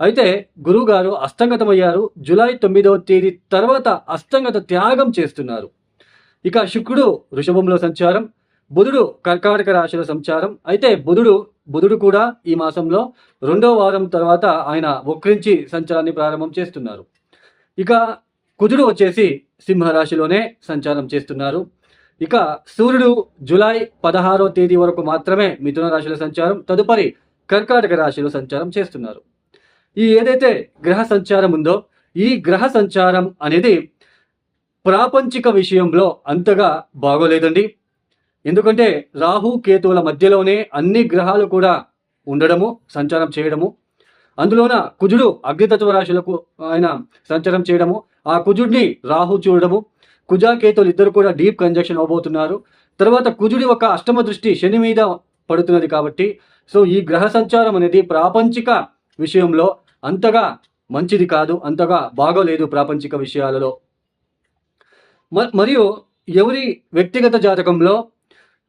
అయితే గురువు గారు అస్తంగతమయ్యారు జూలై తొమ్మిదవ తేదీ తర్వాత అస్తంగత త్యాగం చేస్తున్నారు. ఇక శుక్రుడు వృషభంలో సంచారం. బుధుడు కర్కాటక రాశిలో సంచారం. అయితే బుధుడు బుధుడు కూడా ఈ మాసంలో రెండో వారం తర్వాత ఆయన వక్రించి సంచారాన్ని ప్రారంభం చేస్తున్నారు. ఇక కుజుడు వచ్చేసి సింహరాశిలోనే సంచారం చేస్తున్నారు. ఇక సూర్యుడు జూలై పదహారో తేదీ వరకు మాత్రమే మిథున రాశిలో సంచారం. తదుపరి కర్కాటక రాశిలో సంచారం చేస్తున్నారు. ఈ ఏదైతే గ్రహ సంచారం ఉందో ఈ గ్రహ సంచారం అనేది ప్రాపంచిక విషయంలో అంతగా బాగోలేదండి. ఎందుకంటే రాహు కేతువుల మధ్యలోనే అన్ని గ్రహాలు కూడా ఉండడము సంచారం చేయడము. అందులోన కుజుడు అగ్నితత్వ రాశులకు ఆయన సంచారం చేయడము. ఆ కుజుడిని రాహు చూడడము. కుజాకేతువులు ఇద్దరు కూడా డీప్ కంజక్షన్ అవబోతున్నారు. తర్వాత కుజుడి ఒక అష్టమ దృష్టి శని మీద పడుతున్నది కాబట్టి సో ఈ గ్రహ సంచారం అనేది ప్రాపంచిక విషయంలో అంతగా మంచిది కాదు అంతగా బాగోలేదు ప్రాపంచిక విషయాలలో. మ- మరియు ఎవరి వ్యక్తిగత జాతకంలో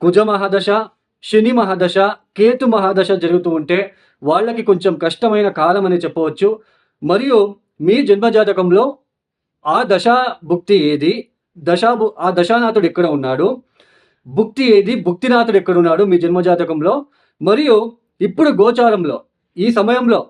కుజ మహాదశ శని మహాదశ కేతు మహాదశ జరుగుతూ ఉంటే వాళ్ళకి కొంచెం కష్టమైన కాలం అని చెప్పవచ్చు. మరియు మీ జన్మ జాతకంలో ఆ దశా భుక్తి ఏది? దశా ఆ దశానాథుడు ఎక్కడ ఉన్నాడు? భుక్తి ఏది? భుక్తినాథుడు ఎక్కడ ఉన్నాడు మీ జన్మ జాతకంలో మరియు ఇప్పుడు గోచారంలో ఈ సమయంలో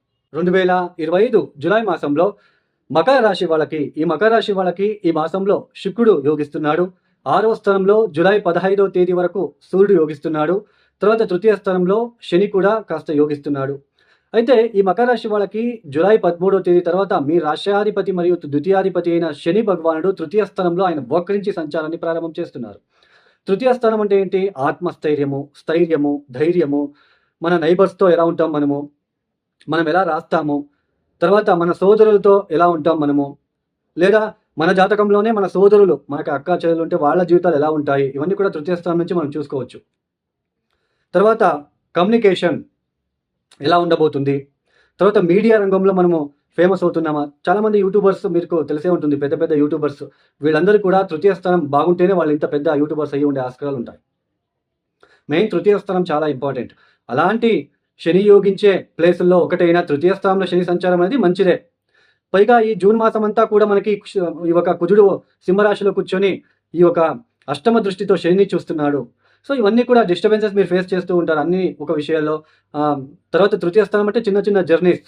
రెండు వేల ఇరవై ఐదు జులై మాసంలో మకర రాశి వాళ్ళకి ఈ మకర రాశి వాళ్ళకి ఈ మాసంలో శుక్రుడు యోగిస్తున్నాడు. ఆరవ స్థానంలో జులై పదహైదవ తేదీ వరకు సూర్యుడు యోగిస్తున్నాడు. తర్వాత తృతీయ స్థానంలో శని కూడా కాస్త యోగిస్తున్నాడు. అయితే ఈ మకర రాశి వాళ్ళకి జులై పదమూడవ తేదీ తర్వాత మీ రాష్ట్రాధిపతి మరియు ద్వితీయాధిపతి అయిన శని భగవానుడు తృతీయ స్థానంలో ఆయన వక్రించి సంచారాన్ని ప్రారంభం చేస్తున్నారు. తృతీయ స్థానం అంటే ఏంటి? ఆత్మస్థైర్యము స్థైర్యము ధైర్యము. మన నైబర్స్తో ఎలా ఉంటాం మనము? మనం ఎలా రాస్తాము? తర్వాత మన సోదరులతో ఎలా ఉంటాం మనము? లేదా మన జాతకంలోనే మన సోదరులు మనకు అక్క చెల్లెలు ఉంటే వాళ్ళ జీవితాలు ఎలా ఉంటాయి? ఇవన్నీ కూడా తృతీయ స్థానం నుంచి మనం చూసుకోవచ్చు. తర్వాత కమ్యూనికేషన్ ఎలా ఉండబోతుంది? తర్వాత మీడియా రంగంలో మనము ఫేమస్ అవుతున్నామా? చాలామంది యూట్యూబర్స్ మీకు తెలిసే ఉంటుంది పెద్ద పెద్ద యూట్యూబర్స్. వీళ్ళందరూ కూడా తృతీయ స్థానం బాగుంటేనే వాళ్ళు ఇంత పెద్ద యూట్యూబర్స్ అయ్యి ఉండే ఆస్కారాలు ఉంటాయి. మెయిన్ తృతీయ స్థానం చాలా ఇంపార్టెంట్. అలాంటి శని యోగించే ప్లేసుల్లో ఒకటైన తృతీయ స్థానంలో శని సంచారం అనేది మంచిదే. పైగా ఈ జూన్ మాసం అంతా కూడా మనకి ఈ ఒక కుజుడు సింహరాశిలో కూర్చొని ఈ ఒక అష్టమ దృష్టితో శనిని చూస్తున్నాడు. సో ఇవన్నీ కూడా డిస్టర్బెన్సెస్ మీరు ఫేస్ చేస్తూ ఉంటారు అన్ని ఒక విషయాల్లో. తర్వాత తృతీయ స్థానం అంటే చిన్న చిన్న జర్నీస్.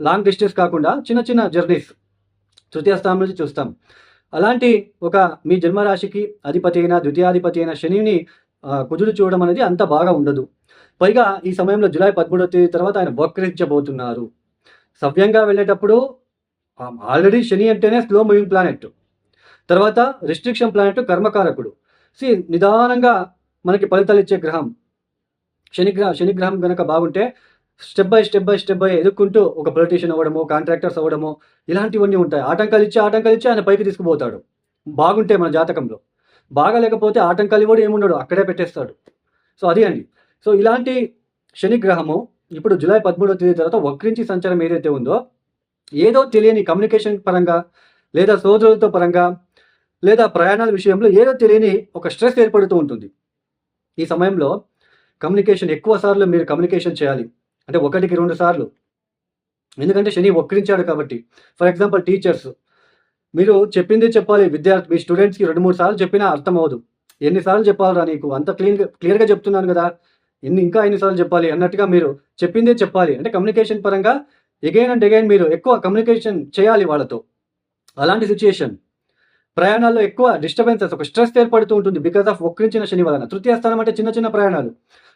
లాంగ్ డిస్టెన్స్ కాకుండా చిన్న చిన్న జర్నీస్. తృతీయ స్థానం నుంచి చూస్తాం. అలాంటి ఒక మీ జన్మరాశికి అధిపతి అయిన ద్వితీయాధిపతి అయిన శనిని కుజుడు చూడడం అనేది అంత బాగా ఉండదు. పైగా ఈ సమయంలో జూలై పదమూడవ తేదీ తర్వాత ఆయన వక్రించబోతున్నారు. సవ్యంగా వెళ్ళేటప్పుడు ఆల్రెడీ శని అంటేనే స్లో మూవింగ్ ప్లానెట్ తర్వాత రిస్ట్రిక్షన్ ప్లానెట్ కర్మకారకుడు. సి నిదానంగా మనకి ఫలితాలు ఇచ్చే గ్రహం. శనిగ్రహ శనిగ్రహం కనుక బాగుంటే step by step by step by ఎదుర్కొంటూ ఒక పొలిటీషియన్ అవ్వడము కాంట్రాక్టర్స్ అవ్వడము ఇలాంటివన్నీ ఉంటాయి. ఆటంకాలు ఇచ్చి ఆటంకాలు ఇచ్చి ఆయన పైకి తీసుకుపోతాడు. బాగుంటే మన జాతకంలో. బాగా లేకపోతే ఆటంకాలు ఇవ్వడు ఏముండడు అక్కడే పెట్టేస్తాడు. సో అది అండి. సో ఇలాంటి శనిగ్రహము ఇప్పుడు జూలై పదమూడవ తేదీ తర్వాత వక్రించి సంచారం ఏదైతే ఉందో ఏదో తెలియని కమ్యూనికేషన్ పరంగా లేదా సోదరులతో పరంగా లేదా ప్రయాణాల విషయంలో ఏదో తెలియని ఒక స్ట్రెస్ ఏర్పడుతూ ఉంటుంది. ఈ సమయంలో కమ్యూనికేషన్ ఎక్కువ సార్లు మీరు కమ్యూనికేషన్ చేయాలి. అంటే ఒకటికి రెండు సార్లు. ఎందుకంటే శని వక్రించాడు కాబట్టి. ఫర్ ఎగ్జాంపుల్ టీచర్స్ మీరు చెప్పింది చెప్పాలి. విద్యార్థి మీ స్టూడెంట్స్కి రెండు మూడు సార్లు చెప్పినా అర్థం అవ్వదు. ఎన్నిసార్లు చెప్పాలరా నీకు? అంత క్లీన్ క్లియర్గా చెప్తున్నాను కదా. ఎన్ని ఇంకా ఎన్నిసార్లు చెప్పాలి అన్నట్టుగా మీరు చెప్పిందే చెప్పాలి. అంటే కమ్యూనికేషన్ పరంగా ఎగైన్ అండ్ ఎగైన్ మీరు ఎక్కువ కమ్యూనికేషన్ చేయాలి వాళ్ళతో. అలాంటి సిచ్యుయేషన్ ప్రయాణాల్లో ఎక్కువ డిస్టర్బెన్సెస్ ఒక స్ట్రెస్ ఏర్పడుతూ ఉంటుంది బికాస్ ఆఫ్ ఒక్కరించిన శని వలన. తృతీయ స్థానం అంటే చిన్న చిన్న ప్రయాణాలు.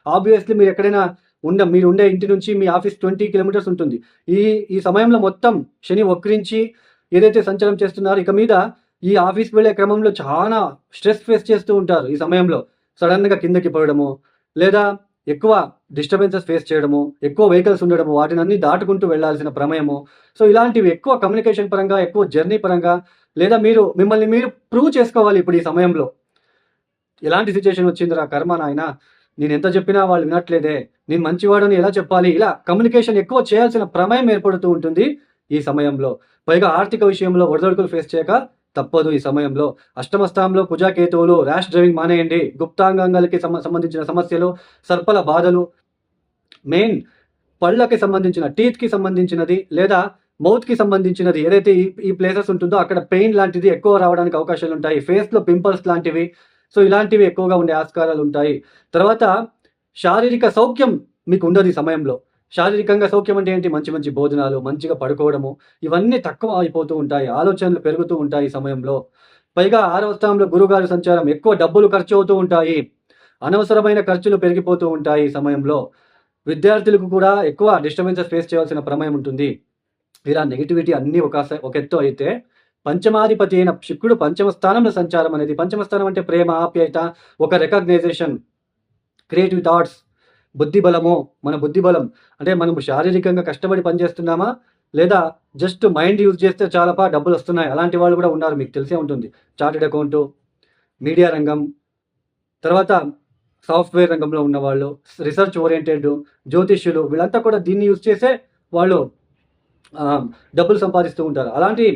ఆబ్వియస్లీ మీరు ఎక్కడైనా ఉండ మీరు ఉండే ఇంటి నుంచి మీ ఆఫీస్ ట్వంటీ కిలోమీటర్స్ ఉంటుంది. ఈ ఈ సమయంలో మొత్తం శని వక్రించి ఏదైతే సంచారం చేస్తున్నారో ఇక మీద ఈ ఆఫీస్కి వెళ్ళే క్రమంలో చాలా స్ట్రెస్ ఫేస్ చేస్తూ ఉంటారు ఈ సమయంలో. సడన్గా కిందకి పడడము లేదా ఎక్కువ డిస్టర్బెన్సెస్ ఫేస్ చేయడము ఎక్కువ వెహికల్స్ ఉండడము వాటిని అన్ని దాటుకుంటూ వెళ్ళాల్సిన ప్రమేయము. సో ఇలాంటివి ఎక్కువ కమ్యూనికేషన్ పరంగా ఎక్కువ జర్నీ పరంగా లేదా మీరు మిమ్మల్ని మీరు ప్రూవ్ చేసుకోవాలి ఇప్పుడు ఈ సమయంలో. ఎలాంటి సిచ్యుయేషన్ వచ్చిందిరా కర్మ నాయన? నేను ఎంత చెప్పినా వాళ్ళు వినట్లేదే. నేను మంచివాడని ఎలా చెప్పాలి? ఇలా కమ్యూనికేషన్ ఎక్కువ చేయాల్సిన ప్రమేయం ఏర్పడుతూ ఉంటుంది ఈ సమయంలో. పైగా ఆర్థిక విషయంలో ఒడిదొడుకులు ఫేస్ చేయక తప్పదు ఈ సమయంలో. అష్టమ స్థానంలో కుజాకేతువులు ర్యాష్ డ్రైవింగ్ మానేయండి. గుప్తాంగాంగాలకి సంబంధించిన సమస్యలు సర్పల బాధలు. మెయిన్ పళ్ళకి సంబంధించిన టీత్కి సంబంధించినది లేదా మౌత్కి సంబంధించినది ఏదైతే ఈ ఈ ప్లేసెస్ ఉంటుందో అక్కడ పెయిన్ లాంటిది ఎక్కువ రావడానికి అవకాశాలు ఉంటాయి. ఫేస్లో పింపుల్స్ లాంటివి. సో ఇలాంటివి ఎక్కువగా ఉండే ఆస్కారాలు ఉంటాయి. తర్వాత శారీరక సౌఖ్యం మీకు ఉండదు ఈ సమయంలో. శారీరకంగా సౌఖ్యం అంటే ఏంటి? మంచి మంచి భోజనాలు మంచిగా పడుకోవడము ఇవన్నీ తక్కువ అయిపోతూ ఉంటాయి. ఆలోచనలు పెరుగుతూ ఉంటాయి ఈ సమయంలో. పైగా ఆరవ స్థానంలో గురుగారి సంచారం ఎక్కువ డబ్బులు ఖర్చు అవుతూ ఉంటాయి. అనవసరమైన ఖర్చులు పెరిగిపోతూ ఉంటాయి ఈ సమయంలో. విద్యార్థులకు కూడా ఎక్కువ డిస్టర్బెన్సెస్ ఫేస్ చేయాల్సిన ప్రమేయం ఉంటుంది. ఇలా నెగిటివిటీ అన్నీ ఒక ఒక ఎత్తు అయితే పంచమాధిపతి అయిన శుక్రుడు పంచమ స్థానంలో సంచారం అనేది పంచమ స్థానం అంటే ప్రేమ ఆప్యాయత ఒక రికగ్నైజేషన్ క్రియేటివ్ థాట్స్ బుద్ధి బలమో మన బుద్ధి బలం అంటే మనం శారీరకంగా కష్టపడి పనిచేస్తున్నామా? లేదా జస్ట్ మైండ్ యూజ్ చేస్తే చాలాపా డబ్బులు వస్తున్నాయి. అలాంటి వాళ్ళు కూడా ఉన్నారు మీకు తెలిసే ఉంటుంది. చార్టెడ్ అకౌంట్ మీడియా రంగం తర్వాత సాఫ్ట్వేర్ రంగంలో ఉన్నవాళ్ళు రీసెర్చ్ ఓరియంటెడ్ జ్యోతిష్యులు వీళ్ళంతా కూడా దీన్ని యూజ్ చేసే వాళ్ళు డబ్బులు సంపాదిస్తూ ఉంటారు. అలాంటి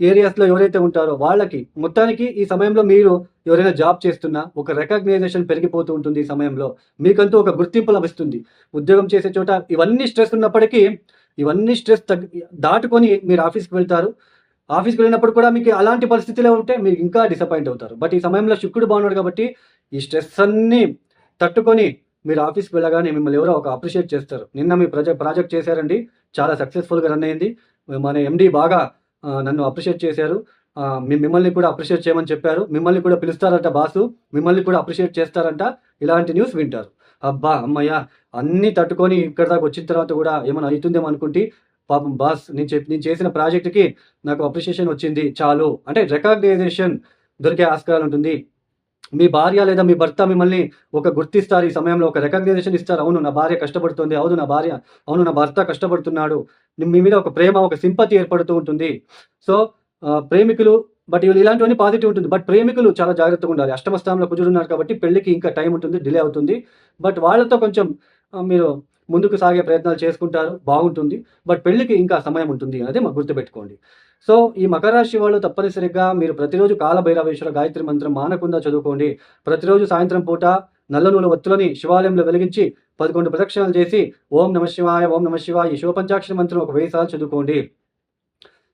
ఏరియాస్లో ఎవరైతే ఉంటారో వాళ్ళకి మొత్తానికి ఈ సమయంలో మీరు ఎవరైనా జాబ్ చేస్తున్నా ఒక రికగ్నైజేషన్ పెరిగిపోతూ ఉంటుంది ఈ సమయంలో. మీకంటూ ఒక గుర్తింపు లభిస్తుంది. ఉద్యోగం చేసే చోట ఇవన్నీ స్ట్రెస్ ఉన్నప్పటికీ ఇవన్నీ స్ట్రెస్ తగ్గి దాటుకొని మీరు ఆఫీస్కి వెళ్తారు. ఆఫీస్కి వెళ్ళినప్పుడు కూడా మీకు అలాంటి పరిస్థితిలో ఉంటే మీరు ఇంకా డిసప్పాయింట్ అవుతారు. బట్ ఈ సమయంలో శుక్రుడు బాగున్నాడు కాబట్టి ఈ స్ట్రెస్ అన్నీ తట్టుకొని మీరు ఆఫీస్కి వెళ్ళగానే మిమ్మల్ని ఎవరో ఒక అప్రిషియేట్ చేస్తారు. నిన్న మీ ప్రాజెక్ట్ ప్రాజెక్ట్ చేశారండి. చాలా సక్సెస్ఫుల్గా రన్ అయింది. మన ఎండి బాగా నన్ను అప్రిషియేట్ చేశారు. మీ- మిమ్మల్ని కూడా అప్రిషియేట్ చేయమని చెప్పారు. మిమ్మల్ని కూడా పిలుస్తారంట బాసు. మిమ్మల్ని కూడా అప్రిషియేట్ చేస్తారంట. ఇలాంటి న్యూస్ వింటారు. అబ్బా అమ్మయ్య అన్నీ తట్టుకొని ఇక్కడ దాకా వచ్చిన తర్వాత కూడా ఏమైనా అవుతుందేమో అనుకుంటే పాపం బాస్ నేను చెప్పి నేను చేసిన ప్రాజెక్ట్కి నాకు అప్రిషియేషన్ వచ్చింది. చాలు. అంటే రికగ్నైజేషన్ దొరికే ఆస్కారం ఉంటుంది. మీ భార్య లేదా మీ భర్త మిమ్మల్ని ఒక గుర్తిస్తారు ఈ సమయంలో ఒక రికగ్నైజేషన్ ఇస్తారు. అవును నా భార్య కష్టపడుతుంది. అవును నా భార్య అవును నా భర్త కష్టపడుతున్నాడు. మీ మీద ఒక ప్రేమ ఒక సింపతి ఏర్పడుతూ ఉంటుంది. సో ప్రేమికులు బట్ వీళ్ళు ఇలాంటివన్నీ పాజిటివ్ ఉంటుంది. బట్ ప్రేమికులు చాలా జాగ్రత్తగా ఉండాలి. అష్టమ స్థానంలో కుజుడు ఉన్నారు కాబట్టి పెళ్ళికి ఇంకా టైం ఉంటుంది డిలే అవుతుంది. బట్ వాళ్ళతో కొంచెం మీరు ముందుకు సాగే ప్రయత్నాలు చేసుకుంటారు. బాగుంటుంది. బట్ పెళ్ళికి ఇంకా సమయం ఉంటుంది. అనేది మాకు గుర్తుపెట్టుకోండి. సో ఈ మకర రాశి వాళ్ళు తప్పనిసరిగా మీరు ప్రతిరోజు కాలభైరవేశ్వర గాయత్రి మంత్రం మానకుండా చదువుకోండి. ప్రతిరోజు సాయంత్రం పూట నల్ల నూల ఒత్తులని శివాలయంలో వెలిగించి పదకొండు ప్రదక్షిణలు చేసి ఓం నమ శివాయ ఓం నమ శివాయ ఈ శివ మంత్రం ఒక వెయ్యి సార్లు చదువుకోండి.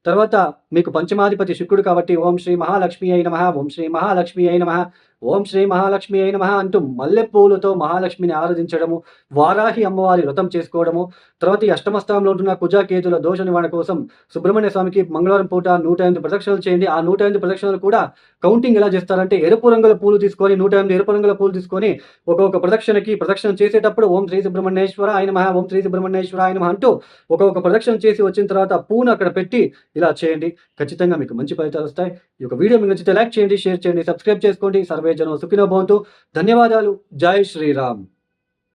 తర్వాత మీకు పంచమాధిపతి శుక్రుడు కాబట్టి ఓం శ్రీ మహాలక్ష్మి అయిన మహా ఓం శ్రీ మహాలక్ష్మి అయిన మహా ఓం శ్రీ మహాలక్ష్మి అయిన మహా అంటూ మల్లెపూలతో మహాలక్ష్మిని ఆరాధించడము వారాహి అమ్మవారి వ్రతం చేసుకోవడము తర్వాత ఈ అష్టమస్థానంలో ఉంటున్న కుజాకేతుల దోష నివారణ కోసం సుబ్రహ్మణ్య స్వామికి మంగళవారం పూట నూట ఎనిమిది ప్రదక్షిణలు చేయండి. ఆ నూట ఎనిమిది ప్రదక్షిణలు కూడా కౌంటింగ్ ఎలా చేస్తారంటే ఎరుపు రంగుల పూలు తీసుకొని నూట ఎనిమిది ఎరుపు రంగుల పూలు తీసుకొని ఒక్కొక్క ప్రదక్షిణకి ప్రదక్షిణ చేసేటప్పుడు ఓం శ్రీ సుబ్రహ్మణ్యేశ్వర ఆయన మహా ఓం శ్రీ సుబ్రహ్మణ్యేశ్వర ఆయన మహా అంటూ ఒక్కొక్క ప్రదక్షిణ చేసి వచ్చిన తర్వాత పూను అక్కడ పెట్టి ఇలా చేయండి. ఖచ్చితంగా మీకు మంచి ఫలితాలు వస్తాయి. ఈ యొక్క వీడియో మీకు నచ్చితే లైక్ చేయండి షేర్ చేయండి సబ్స్క్రైబ్ చేసుకోండి. సర్వే జనం సుఖినో భవంతు. ధన్యవాదాలు. జై శ్రీరామ్.